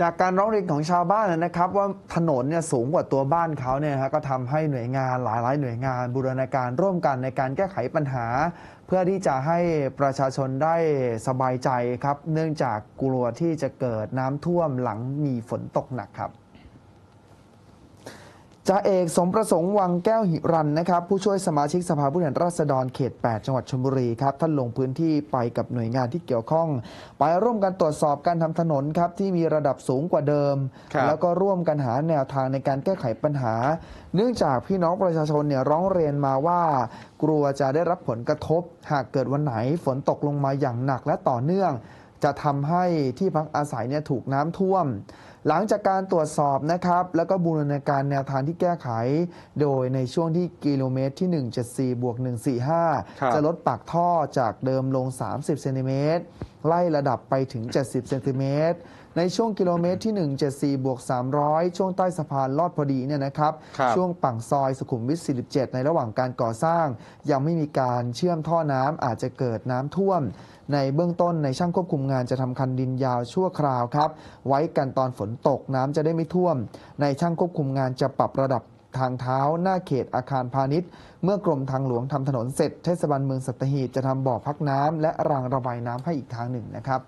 จากการร้องเรียนของชาวบ้านนะครับ ว่าถนนเนี่ยสูงกว่าตัวบ้านเขาเนี่ยฮะก็ทำให้หน่วยงานหลายๆ หน่วยงานบูรณาการร่วมกันในการแก้ไขปัญหา เพื่อที่จะให้ประชาชนได้สบายใจครับ เนื่องจากกลัวที่จะเกิดน้ำท่วมหลังมีฝนตกหนักครับ จ่าเอกสมประสงค์วังแก้วหิรันนะครับผู้ช่วยสมาชิกสภาผู้แทนราษฎรเขต 8 จังหวัดชลบุรีครับท่านลงพื้นที่ไปกับหน่วยงานที่เกี่ยวข้อง ไปร่วมกันตรวจสอบการทำถนนครับที่มีระดับสูงกว่าเดิมครับแล้วก็ร่วมกันหาแนวทางในการแก้ไขปัญหา เนื่องจากพี่น้องประชาชนเนี่ยร้องเรียนมาว่า กลัวจะได้รับผลกระทบ หากเกิดวันไหนฝนตกลงมาอย่างหนักและต่อเนื่อง จะทำให้ที่พักอาศัยเนี่ยถูกน้ำท่วม หลังจากการตรวจสอบนะครับ แล้วก็บูรณาการแนวทางที่แก้ไข โดยในช่วงที่กิโลเมตรที่ 174 บวกครับ145 จะลดปากท่อจากเดิมลง 30 เซนติเมตร ไล่ระดับไปถึง 70 เซนติเมตร ในช่วงกิโลเมตรที่ 174 บวก 300 ช่วงใต้สะพานลอดพอดีเนี่ยนะครับ ครับช่วงฝั่งซอยสุขุมวิท 47 ในระหว่างการก่อสร้าง ยังไม่มีการเชื่อมท่อน้ำอาจจะเกิดน้ำท่วม ในเบื้องต้นในช่างควบคุมงานจะทำคันดินยาวชั่วคราวครับ ไว้กันตอนฝนตกน้ำจะได้ไม่ท่วม ในช่างควบคุมงานจะปรับระดับ ทางเท้าหน้าเขตอาคารพาณิชย์ เมื่อกรมทางหลวงทำถนนเสร็จเทศบาลเมืองสัตหีบจะทำบ่อพักน้ำและรางระบายน้ำให้อีกทางหนึ่งนะครับ